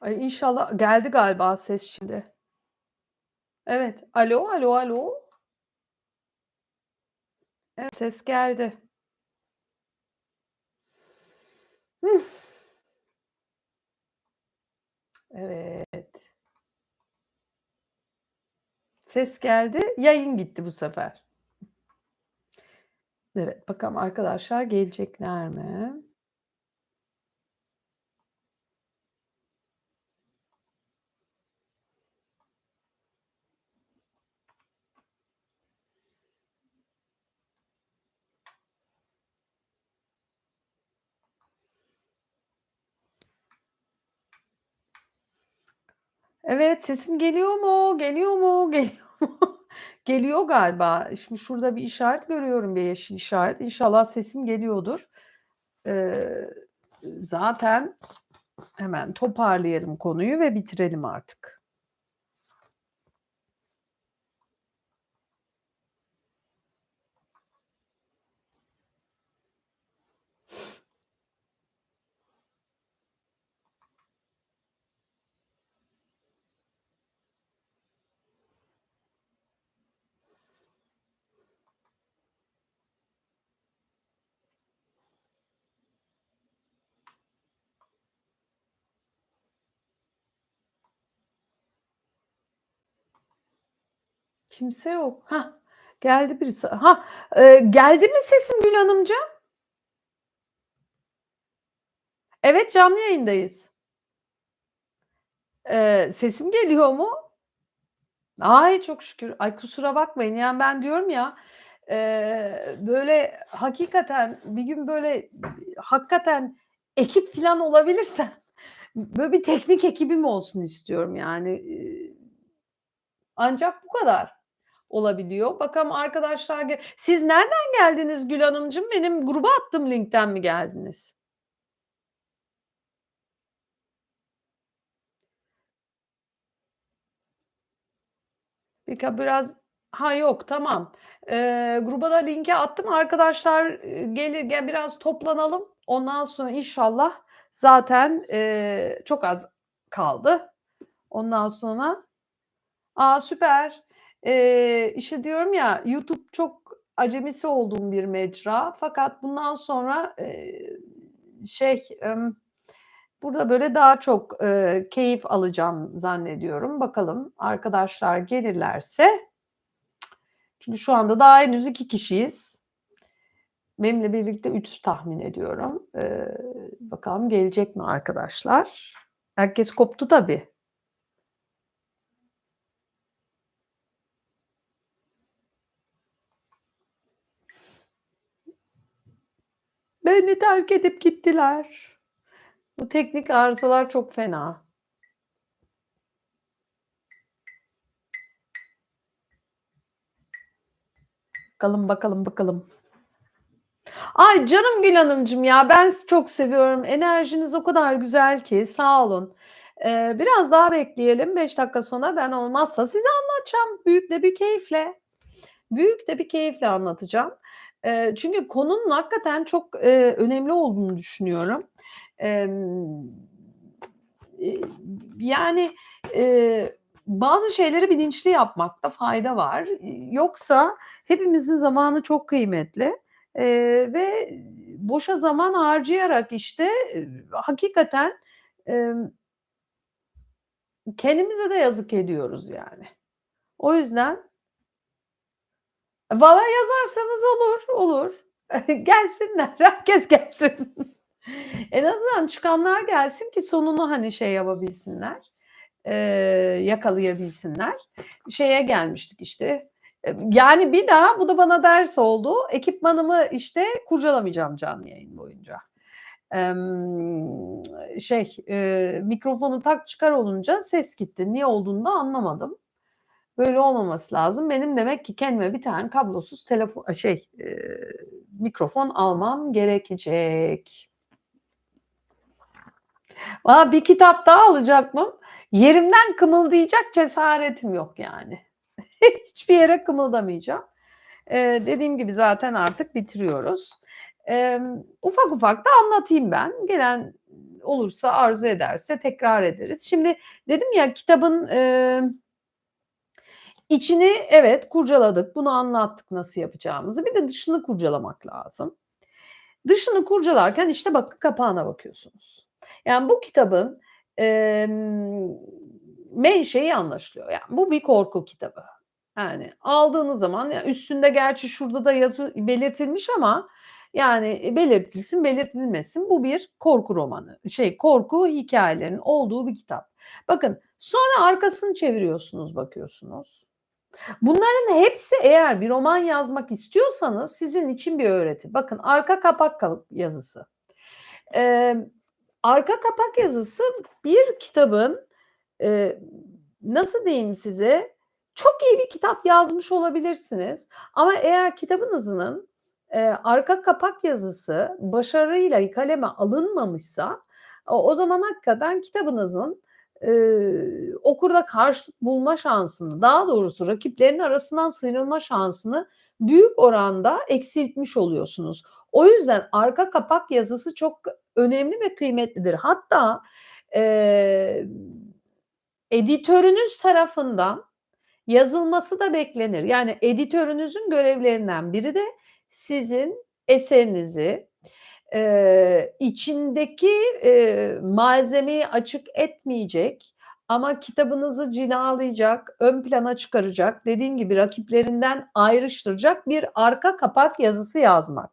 Ay, inşallah geldi galiba ses şimdi. Evet. Alo, alo, alo. Evet, ses geldi. Evet. Ses geldi, yayın gitti bu sefer. Evet, bakalım arkadaşlar gelecekler mi? Evet, sesim geliyor mu? Geliyor mu? Geliyor mu? Geliyor galiba. Şimdi şurada bir işaret görüyorum, bir yeşil işaret. İnşallah sesim geliyordur. Eee, zaten hemen toparlayalım konuyu ve bitirelim artık. Kimse yok. Hah, geldi birisi. Hah, eee, geldi mi sesim Gül Hanımcığım? Evet, canlı yayındayız. Eee, sesim geliyor mu? Ay, çok şükür. Ay, kusura bakmayın. Yani, ben diyorum ya, eee, böyle hakikaten bir gün böyle hakikaten ekip filan olabilirsem böyle bir teknik ekibim olsun istiyorum yani. Eee, ancak bu kadar olabiliyor. Bakalım arkadaşlar Siz nereden geldiniz Gül Hanımcığım? Benim gruba attığım linkten mi geldiniz? biraz Ha, yok, tamam. Eee, gruba da linki attım. Arkadaşlar, gelir ge biraz toplanalım. Ondan sonra inşallah zaten, eee, çok az kaldı. Ondan sonra A, süper. Eee, işte, diyorum ya, YouTube çok acemisi olduğum bir mecra. Fakat bundan sonra, eee, şey, emm, burada böyle daha çok, eee, keyif alacağım zannediyorum. Bakalım arkadaşlar gelirlerse çünkü şu anda daha henüz 2 kişiyiz. Benimle birlikte 3 tahmin ediyorum. Eee, bakalım gelecek mi arkadaşlar? Herkes koptu tabii. Beni terk edip gittiler. Bu teknik arızalar çok fena. Bakalım, bakalım, bakalım. Ay, canım Gül Hanımcığım ya, ben çok seviyorum. Enerjiniz o kadar güzel ki, sağ olun. Eee, biraz daha bekleyelim. 5 dakika sonra ben olmazsa size anlatacağım. Büyük de bir keyifle. Büyük de bir keyifle anlatacağım. Eee, çünkü konunun hakikaten çok, eee, önemli olduğunu düşünüyorum. Emm, yani, eee, bazı şeyleri bilinçli yapmakta fayda var. Yoksa hepimizin zamanı çok kıymetli, eee, ve boşa zaman harcayarak, işte, eee, hakikaten, emm kendimize de yazık ediyoruz yani. O yüzden Valla yazarsanız olur, olur. Gelsinler, herkes gelsin. En azından çıkanlar gelsin ki sonunu, hani, şey yapabilsinler, eee, yakalayabilsinler. Şeye gelmiştik, işte, yani bir daha bu da bana ders oldu. Ekipmanımı, işte, kurcalamayacağım canlı yayın boyunca. Emm, şey, eee, mikrofonu tak çıkar olunca ses gitti. Niye olduğunu da anlamadım. Böyle olmaması lazım. Benim demek ki kendime bir tane kablosuz telefon şey, eee, mikrofon almam gerekecek. Valla bir kitap daha alacaktım. Yerimden kımıldayacak cesaretim yok yani. Hiçbir yere kımıldamayacağım. Eee, dediğim gibi zaten artık bitiriyoruz. Emm, ufak ufak da anlatayım ben. Gelen olursa, arzu ederse tekrar ederiz. Şimdi dedim ya kitabın, eee içini evet kurcaladık. Bunu anlattık nasıl yapacağımızı. Bir de dışını kurcalamak lazım. Dışını kurcalarken işte bakın kapağına bakıyorsunuz. Yani bu kitabın, emm, menşei anlaşılıyor. Yani bu bir korku kitabı. Yani aldığınız zaman ya üstünde gerçi şurada da yazı belirtilmiş ama yani belirtilsin, belirtilmesin bu bir korku romanı. Şey, korku hikâyelerinin olduğu bir kitap. Bakın sonra arkasını çeviriyorsunuz, bakıyorsunuz. Bunların hepsi eğer bir roman yazmak istiyorsanız sizin için bir öğreti. Bakın arka kapak ka yazısı. Emm, arka kapak yazısı bir kitabın, eee, nasıl diyeyim size, çok iyi bir kitap yazmış olabilirsiniz ama eğer kitabınızın, eee, arka kapak yazısı başarıyla kaleme alınmamışsa o o zaman hakikaten kitabınızın, eee, okurda karşılık bulma şansını, daha doğrusu rakiplerinin arasından sıyrılma şansını büyük oranda eksiltmiş oluyorsunuz. O yüzden arka kapak yazısı çok önemli ve kıymetlidir. Hatta, eee, editörünüz tarafından yazılması da beklenir. Yani editörünüzün görevlerinden biri de sizin eserinizi, eee, içindeki, eee, malzemeyi açık etmeyecek ama kitabınızı cilalayacak, ön plana çıkaracak, dediğim gibi rakiplerinden ayrıştıracak bir arka kapak yazısı yazmak.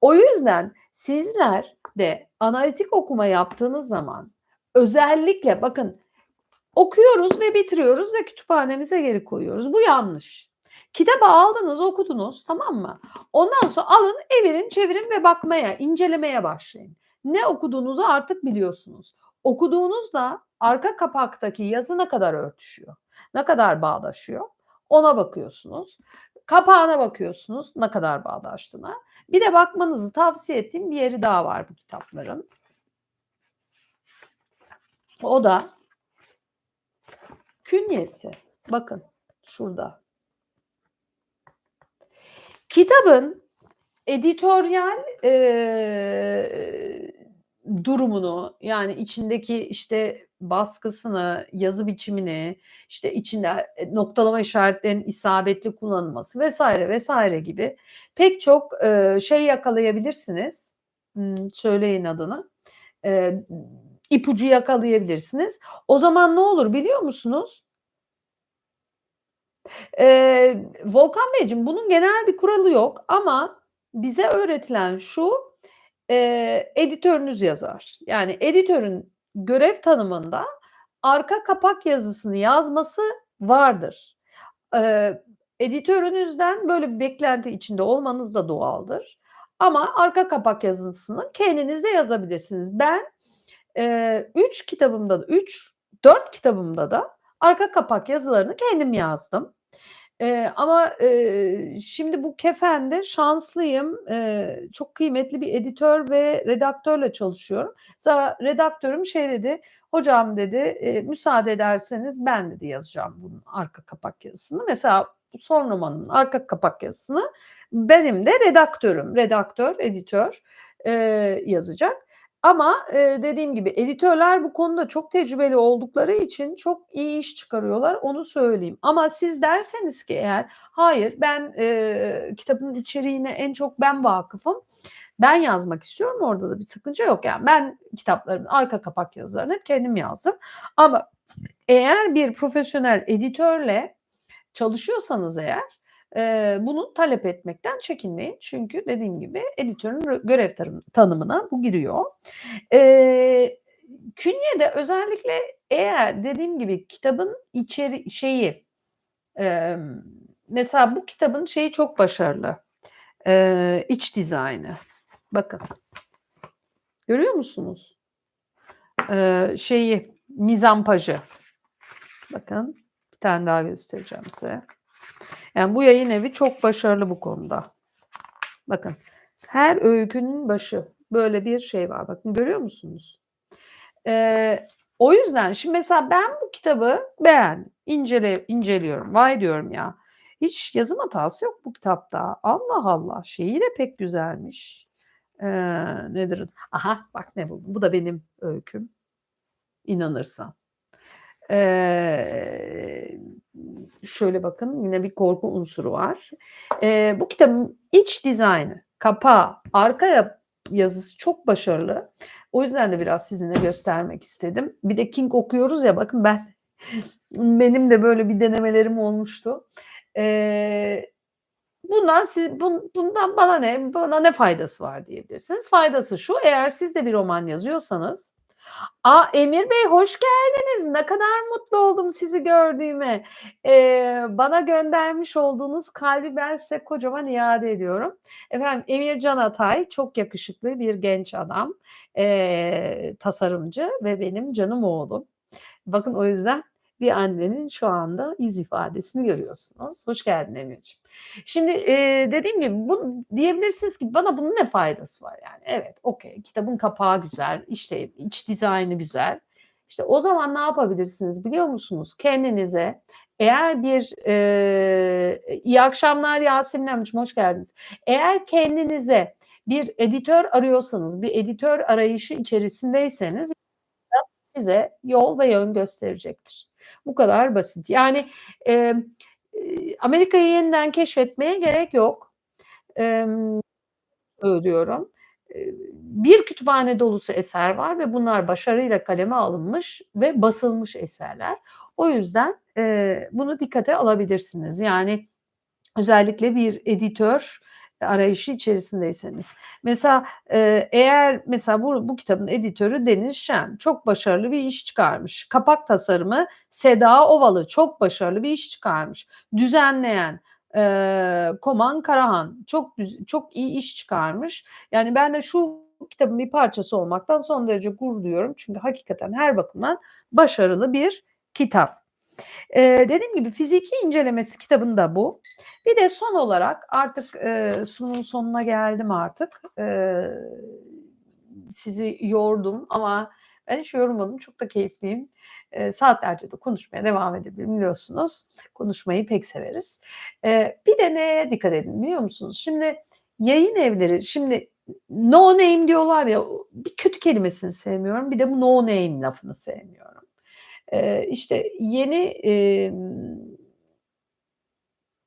O yüzden sizler de analitik okuma yaptığınız zaman özellikle bakın okuyoruz ve bitiriyoruz ve kütüphanemize geri koyuyoruz. Bu yanlış. Kitabı aldınız, okudunuz, tamam mı? Ondan sonra alın, evirin, çevirin ve bakmaya, incelemeye başlayın. Ne okuduğunuzu artık biliyorsunuz. Okuduğunuzla arka kapaktaki yazı ne kadar örtüşüyor, ne kadar bağdaşıyor ona bakıyorsunuz. Kapağına bakıyorsunuz ne kadar bağdaştığına. Bir de bakmanızı tavsiye ettiğim bir yeri daha var bu kitapların. O da künyesi. Bakın şurada. Kitabın editoryal, eee, durumunu, yani içindeki işte baskısını, yazı biçimini, işte içinde e noktalama işaretlerinin isabetli kullanılması vs. vs. gibi pek çok, eee, şey yakalayabilirsiniz. Imm, söyleyin adını. Eee, ipucu yakalayabilirsiniz. O zaman ne olur biliyor musunuz? Eee, Volkan Beyciğim, bunun genel bir kuralı yok ama bize öğretilen şu: Eee, editörünüz yazar. Yani editörün görev tanımında arka kapak yazısını yazması vardır. Eee, editörünüzden böyle bir beklenti içinde olmanız da doğaldır ama arka kapak yazısını kendiniz de yazabilirsiniz. Ben, eee, 3 kitabımda da 3-4 kitabımda da arka kapak yazılarını kendim yazdım. Eee, ama, eee, şimdi bu kefende şanslıyım. Eee, çok kıymetli bir editör ve redaktörle çalışıyorum. Mesela redaktörüm şey dedi, "Hocam" dedi, eee, "müsaade ederseniz ben" dedi, "yazacağım bunun arka kapak yazısını." Mesela son romanımın arka kapak yazısını benim de redaktörüm, redaktör, editör, eee, yazacak. Ama, eee, dediğim gibi editörler bu konuda çok tecrübeli oldukları için çok iyi iş çıkarıyorlar, onu söyleyeyim. Ama siz derseniz ki eğer, "Hayır, ben, eee, kitabın içeriğine en çok ben vakıfım, ben yazmak istiyorum." Orada da bir sakınca yok. Yani ben kitaplarımın arka kapak yazılarını hep kendim yazdım. Ama eğer bir profesyonel editörle çalışıyorsanız eğer, eee, bunu talep etmekten çekinmeyin. Çünkü dediğim gibi editörün görev tanımına bu giriyor. Eee, künyede özellikle eğer dediğim gibi kitabın içeri şeyi, emm, mesela bu kitabın şeyi çok başarılı, eee, iç dizaynı. Bakın. Görüyor musunuz? Eee, şeyi, mizampajı. Bakın, bir tane daha göstereceğim size. Yani bu yayın evi çok başarılı bu konuda. Bakın, her öykünün başı böyle bir şey var. Bakın görüyor musunuz? Eee, o yüzden şimdi mesela ben bu kitabı beğendim, incele inceliyorum. "Vay!" diyorum ya, hiç yazım hatası yok bu kitapta. Allah Allah, şeyi de pek güzelmiş. Eee, nedir? Aha, bak ne buldum. Bu da benim öyküm. İnanırsan. Eee, şöyle bakın, yine bir korku unsuru var. Eee, bu kitabın iç dizaynı, kapağı, arka yazısı çok başarılı. O yüzden de biraz sizinle göstermek istedim. Bir de King okuyoruz ya, bakın ben benim de böyle bir denemelerim olmuştu. Eee, bundan siz bun bundan bana ne, bana ne faydası var diyebilirsiniz. Faydası şu, eğer siz de bir roman yazıyorsanız A, Emir Bey hoş geldiniz. Ne kadar mutlu oldum sizi gördüğüme. Eee, bana göndermiş olduğunuz kalbi ben size kocaman iade ediyorum. Efendim Emir Can Atay çok yakışıklı bir genç adam. Eee, tasarımcı ve benim canım oğlum. Bakın o yüzden bir annenin şu anda yüz ifadesini görüyorsunuz. Hoş geldin Emirciğim. Şimdi, eee, dediğim gibi bu diyebilirsiniz ki bana bunun ne faydası var yani? Evet, okay, kitabın kapağı güzel, işte iç dizaynı güzel. İşte o zaman ne yapabilirsiniz biliyor musunuz? Kendinize eğer bir, eee İyi akşamlar Yasemin Hanımcığım, hoş geldiniz. Eğer kendinize bir editör arıyorsanız, bir editör arayışı içerisindeyseniz size yol ve yön gösterecektir. Bu kadar basit. Yani, eee, Amerika'yı yeniden keşfetmeye gerek yok. Emm, söylüyorum. Bir kütüphane dolusu eser var ve bunlar başarıyla kaleme alınmış ve basılmış eserler. O yüzden, eee, bunu dikkate alabilirsiniz. Yani özellikle bir editör arayışı içerisindeyseniz. Mesela, eğer mesela bu bu kitabın editörü Deniz Şen. Çok başarılı bir iş çıkarmış. Kapak tasarımı Seda Ovalı. Çok başarılı bir iş çıkarmış. Düzenleyen, eee, Koman Karahan. Çok çok iyi iş çıkarmış. Yani ben de şu kitabın bir parçası olmaktan son derece gurur duyuyorum. Çünkü hakikaten her bakımdan başarılı bir kitap. Eee, dediğim gibi fiziki incelemesi kitabında bu. Bir de son olarak artık, eee, sunumun sonuna geldim artık. Eee, sizi yordum ama ben hiç yorulmadım. Çok da keyifliyim. Eee, saatlerce de konuşmaya devam edebilirim biliyorsunuz. Konuşmayı pek severiz. Eee, bir de neye dikkat edin biliyor musunuz? Şimdi yayın evleri, şimdi no name diyorlar ya, bir kötü kelimesini sevmiyorum. Bir de bu no name lafını sevmiyorum. Eee, işte yeni, emm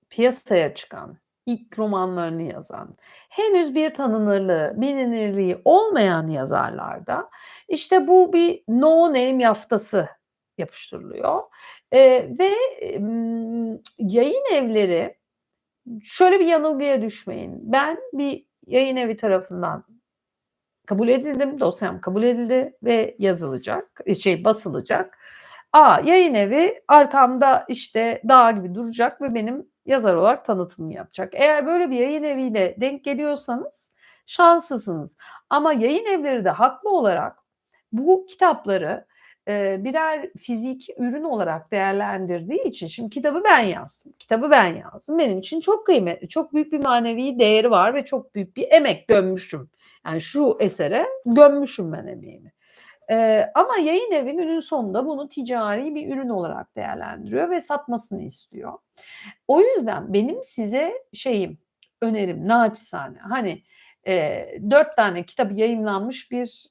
piyasaya çıkan, ilk romanlarını yazan, henüz bir tanınırlığı, bilinirliği olmayan yazarlarda işte bu bir no name yaftası yapıştırılıyor. Eee, ve, emm, yayın evleri şöyle bir yanılgıya düşmeyin. Ben bir yayın evi tarafından kabul edildim, dosyam kabul edildi ve yazılacak, eee, şey basılacak. A, yayın evi arkamda işte dağ gibi duracak ve benim yazar olarak tanıtımımı yapacak. Eğer böyle bir yayın eviyle denk geliyorsanız şanslısınız. Ama yayın evleri de haklı olarak bu kitapları, eee, birer fiziki ürün olarak değerlendirdiği için şimdi kitabı ben yazdım, kitabı ben yazdım. Benim için çok kıymetli, çok büyük bir manevi değeri var ve çok büyük bir emek gömmüşüm. Yani şu esere gömmüşüm ben emeğimi. Eee, ama yayın evi günün sonunda bunu ticari bir ürün olarak değerlendiriyor ve satmasını istiyor. O yüzden benim size şeyim, önerim naçizane, hani, eee, 4 tane kitabı yayımlanmış bir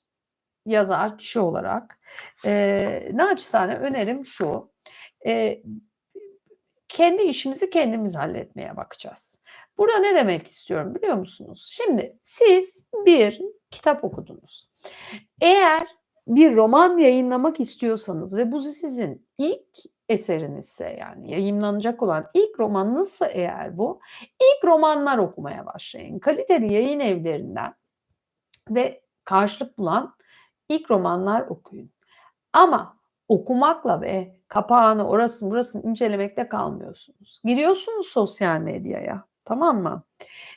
yazar, kişi olarak, eee, naçizane önerim şu: Eee, kendi işimizi kendimiz halletmeye bakacağız. Burada ne demek istiyorum biliyor musunuz? Şimdi siz bir kitap okudunuz. Eğer bir roman yayınlamak istiyorsanız ve bu sizin ilk eserinizse yani yayımlanacak olan ilk romanınızsa eğer bu, ilk romanlar okumaya başlayın. Kaliteli yayın evlerinden ve karşılık bulan ilk romanlar okuyun. Ama okumakla ve kapağını, orasını burasını incelemekle kalmıyorsunuz. Giriyorsunuz sosyal medyaya, tamam mı?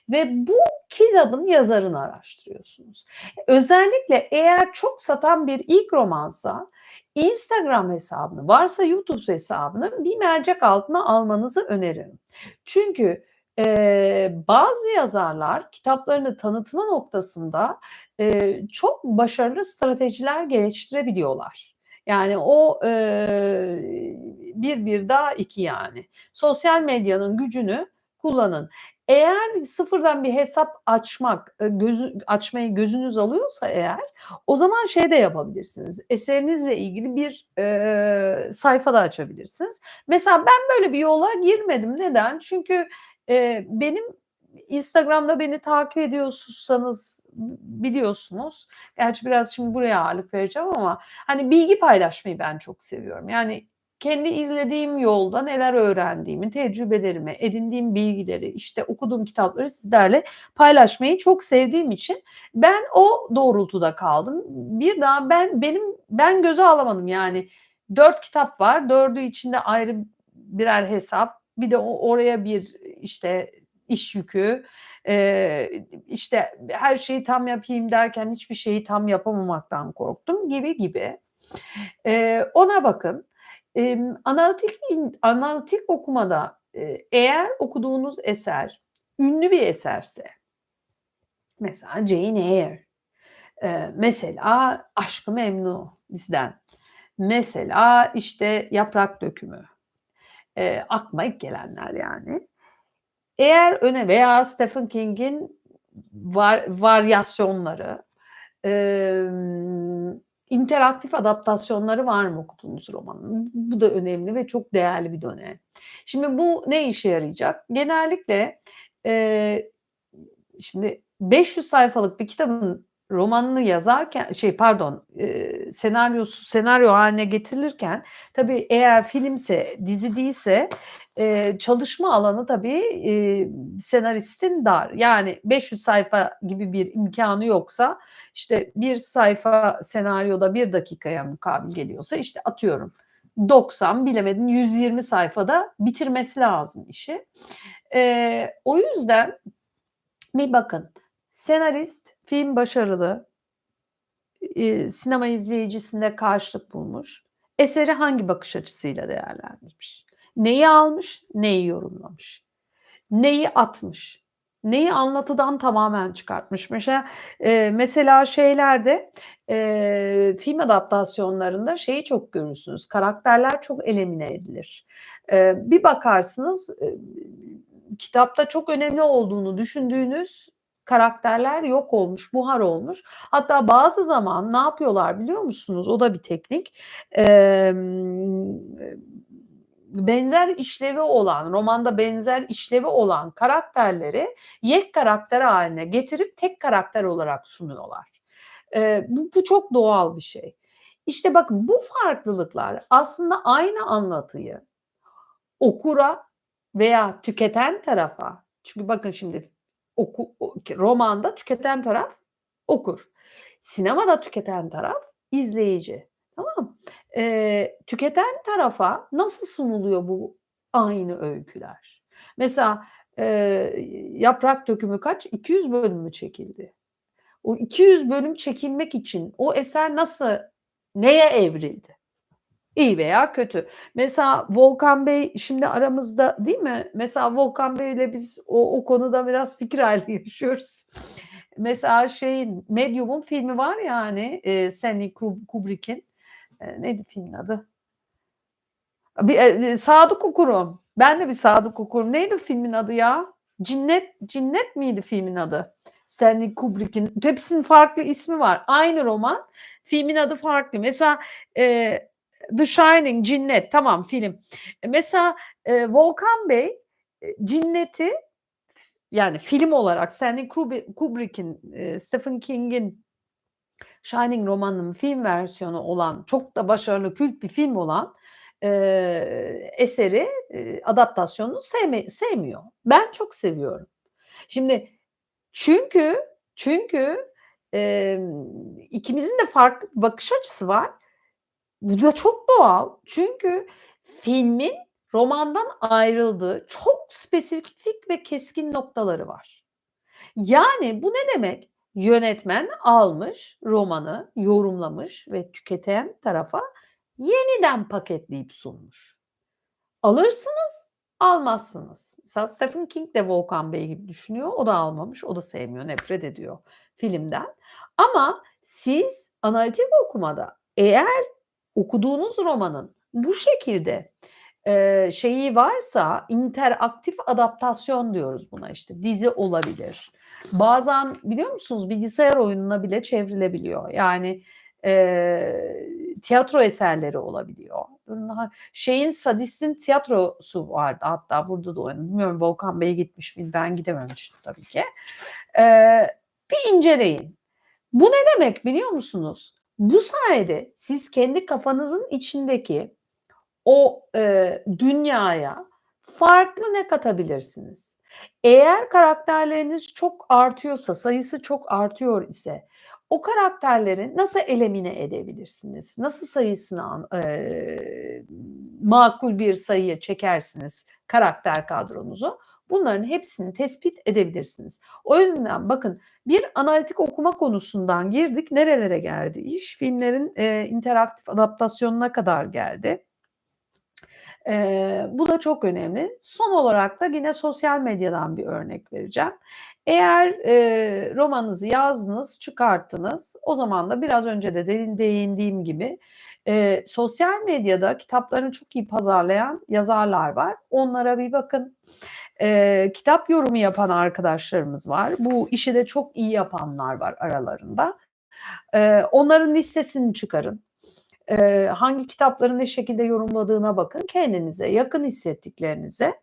Ve bu kitabın yazarını araştırıyorsunuz. Özellikle eğer çok satan bir ilk romansa Instagram hesabını, varsa YouTube hesabını bir mercek altına almanızı öneririm. Çünkü, eee, bazı yazarlar kitaplarını tanıtma noktasında, eee, çok başarılı stratejiler geliştirebiliyorlar. Yani o, eee, 1 1 daha 2 yani. Sosyal medyanın gücünü kullanın. Eğer sıfırdan bir hesap açmak, eee, gözü açmayı gözünüz alıyorsa eğer, o zaman şey de yapabilirsiniz, eserinizle ilgili bir, eee, sayfa da açabilirsiniz. Mesela ben böyle bir yola girmedim. Neden? Çünkü, eee, benim Instagram'da beni takip ediyorsanız biliyorsunuz. Gerçi biraz şimdi buraya ağırlık vereceğim ama hani bilgi paylaşmayı ben çok seviyorum. Yani kendi izlediğim yolda neler öğrendiğimi, tecrübelerimi, edindiğim bilgileri, işte okuduğum kitapları sizlerle paylaşmayı çok sevdiğim için ben o doğrultuda kaldım. Bir daha ben benim ben göze alamadım yani 4 kitap var. 4'ü içinde ayrı birer hesap. Bir de oraya bir işte iş yükü. Eee, işte her şeyi tam yapayım derken hiçbir şeyi tam yapamamaktan korktum gibi gibi. Eee, ona bakın. Emm, analitik analitik okumada, eee, eğer okuduğunuz eser ünlü bir eserse mesela Jane Eyre, eee, mesela Aşk-ı Memnu bizden, mesela işte Yaprak Dökümü, eee, aklıma ilk gelenler yani. Eğer öne veya Stephen King'in var varyasyonları, emm, interaktif adaptasyonları var mı okuduğunuz romanın? Bu da önemli ve çok değerli bir done. Şimdi bu ne işe yarayacak? Genellikle, eee, şimdi 500 sayfalık bir kitabın romanını yazarken şey pardon, eee, senaryosu senaryo hâline getirilirken tabii eğer filmse, dizi değilse, eee, çalışma alanı tabii, eee, senaristin dar. Yani 500 sayfa gibi bir imkânı yoksa, işte 1 sayfa senaryoda 1 dakikaya mukabil geliyorsa, işte atıyorum 90 bilemedin 120 sayfada bitirmesi lazım işi. Eee, o yüzden bir bakın, senarist, film başarılı, eee, sinema izleyicisinde karşılık bulmuş, eseri hangi bakış açısıyla değerlendirmiş? Neyi almış, neyi yorumlamış? Neyi atmış? Neyi anlatıdan tamamen çıkartmış? Mesela, eee, mesela şeylerde, eee, film adaptasyonlarında şeyi çok görürsünüz, karakterler çok elimine edilir. Eee, bir bakarsınız, eee, kitapta çok önemli olduğunu düşündüğünüz karakterler yok olmuş, buhar olmuş. Hatta bazı zaman ne yapıyorlar biliyor musunuz? O da bir teknik. Emm, benzer işlevi olan, romanda benzer işlevi olan karakterleri yek karakter hâline getirip tek karakter olarak sunuyorlar. Eee, bu bu çok doğal bir şey. İşte bakın bu farklılıklar aslında aynı anlatıyı okura veya tüketen tarafa çünkü bakın şimdi oku romanda tüketen taraf okur. Sinemada tüketen taraf izleyici. Tamam mı? Eee, tüketen tarafa nasıl sunuluyor bu aynı öyküler? Mesela, eee, Yaprak Dökümü kaç? 200 bölüm mü çekildi? O 200 bölüm çekilmek için o eser nasıl, neye evrildi? İyi veya kötü. Mesela Volkan Bey şimdi aramızda değil mi? Mesela Volkan Bey'le biz o o konuda biraz fikir ayrılığı yaşıyoruz. Mesela şeyin Medium'un filmi var ya hani, eee, Stanley Kub Kubrick'in. Eee, neydi filmin adı? Bir, eee, Sadık Okurum. Ben de bir Sadık Okurum. Neydi filmin adı ya? Cinnet Cinnet miydi filmin adı? Stanley Kubrick'in. Hepsinin farklı ismi var. Aynı roman, filmin adı farklı. Mesela, eee, The Shining, Cinnet tamam film. Mesela, eee, Volkan Bey, eee, Cinnet'i yani film olarak Stanley Kubrick'in, eee, Stephen King'in Shining romanının film versiyonu olan, çok da başarılı kült bir film olan, eee, eseri, eee, adaptasyonunu sevme sevmiyor. Ben çok seviyorum. Şimdi çünkü çünkü, emm, ikimizin de farklı bir bakış açısı var. Bu da çok doğal. Çünkü filmin romandan ayrıldığı çok spesifik ve keskin noktaları var. Yani bu ne demek? Yönetmen almış romanı, yorumlamış ve tüketen tarafa yeniden paketleyip sunmuş. Alırsınız, almazsınız. Mesela Stephen King de Volkan Bey gibi düşünüyor. O da almamış, o da sevmiyor, nefret ediyor filmden. Ama siz analitik okumada eğer okuduğunuz romanın bu şekilde, eee, şeyi varsa interaktif adaptasyon diyoruz buna işte. Dizi olabilir. Bazen biliyor musunuz bilgisayar oyununa bile çevrilebiliyor. Yani, eee, tiyatro eserleri olabiliyor. Şeyin Sadist'in tiyatrosu vardı hatta burada da oynadı. Bilmiyorum Volkan Bey gitmiş miydi? Ben gidememiştim tabii ki. Eee, bir inceleyin. Bu ne demek biliyor musunuz? Bu sayede siz kendi kafanızın içindeki o, eee, dünyaya farklı ne katabilirsiniz? Eğer karakterleriniz çok artıyorsa, sayısı çok artıyor ise o karakterleri nasıl elimine edebilirsiniz? Nasıl sayısını eee, makul bir sayıya çekersiniz karakter kadronuzu? Bunların hepsini tespit edebilirsiniz. O yüzden bakın bir analitik okuma konusundan girdik. Nerelere geldi iş? Filmlerin, eee, interaktif adaptasyonuna kadar geldi. Eee, bu da çok önemli. Son olarak da yine sosyal medyadan bir örnek vereceğim. Eğer, eee, romanınızı yazdınız, çıkarttınız, o zaman da biraz önce de değindiğim gibi, eee, sosyal medyada kitaplarını çok iyi pazarlayan yazarlar var. Onlara bir bakın. Eee, kitap yorumu yapan arkadaşlarımız var. Bu işi de çok iyi yapanlar var aralarında. Eee, onların listesini çıkarın. Eee, hangi kitapları ne şekilde yorumladığına bakın. Kendinize yakın hissettiklerinize,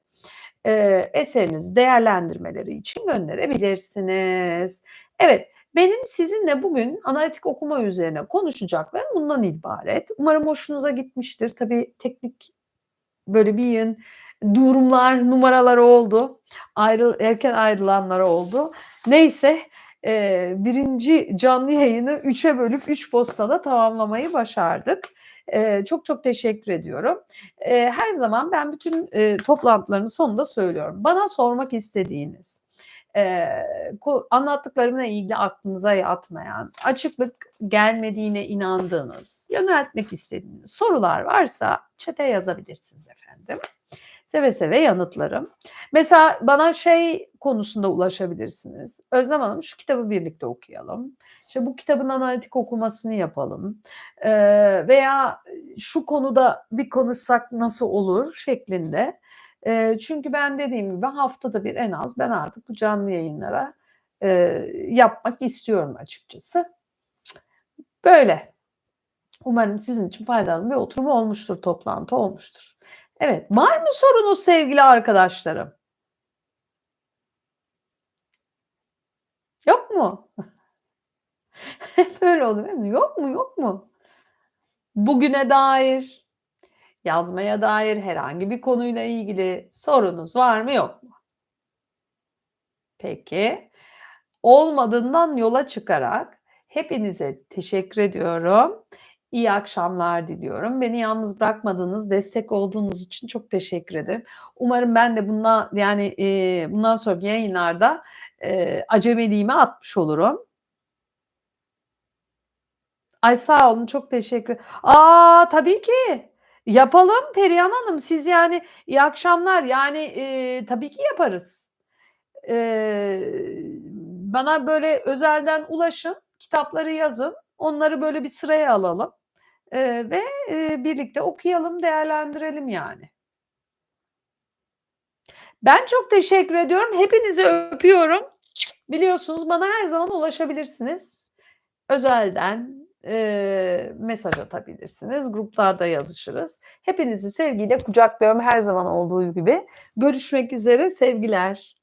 eee, eserinizi değerlendirmeleri için gönderebilirsiniz. Evet, benim sizinle bugün analitik okuma üzerine konuşacaklarım bundan ibaret. Umarım hoşunuza gitmiştir. Tabii teknik böyle bir yığın durumlar, numaralar oldu. Ayrı erken ayrılanlar oldu. Neyse, eee, 1'inci canlı yayını 3'e bölüp 3 postada tamamlamayı başardık. Eee, çok çok teşekkür ediyorum. Eee, her zaman ben bütün, eee, toplantıların sonunda söylüyorum. Bana sormak istediğiniz, ko anlattıklarımla ilgili aklınıza yatmayan, açıklık gelmediğine inandığınız, yöneltmek istediğiniz sorular varsa chat'e yazabilirsiniz efendim. Seve seve yanıtlarım. Mesela bana şey konusunda ulaşabilirsiniz. "Özlem Hanım şu kitabı birlikte okuyalım. İşte bu kitabın analitik okumasını yapalım." Eee, veya "Şu konuda bir konuşsak nasıl olur?" şeklinde. Eee, çünkü ben dediğim gibi haftada bir en az ben artık bu canlı yayınlara, eee, yapmak istiyorum açıkçası. Böyle. Umarım sizin için faydalı bir oturum olmuştur, toplantı olmuştur. Evet, var mı sorunuz sevgili arkadaşlarım? Yok mu? Hep öyle oluyor değil mi? Yok mu, yok mu? Bugüne dair, yazmaya dair herhangi bir konuyla ilgili sorunuz var mı, yok mu? Peki. Olmadığından yola çıkarak hepinize teşekkür ediyorum. İyi akşamlar diliyorum. Beni yalnız bırakmadığınız, destek olduğunuz için çok teşekkür ederim. Umarım ben de bundan yani, eee, bundan sonraki yayınlarda, eee, acemiliğimi atmış olurum. Ay, sağ olun, çok teşekkür A, tabii ki. Yapalım Perihan Hanım. Siz yani iyi akşamlar. Yani, eee, tabii ki yaparız. Eee, bana böyle özelden ulaşın, kitapları yazın. Onları böyle bir sıraya alalım, eee, ve, eee, birlikte okuyalım, değerlendirelim yani. Ben çok teşekkür ediyorum. Hepinizi öpüyorum. Biliyorsunuz bana her zaman ulaşabilirsiniz. Özelden, eee, mesaj atabilirsiniz. Gruplarda yazışırız. Hepinizi sevgiyle kucaklıyorum her zaman olduğu gibi. Görüşmek üzere, sevgiler.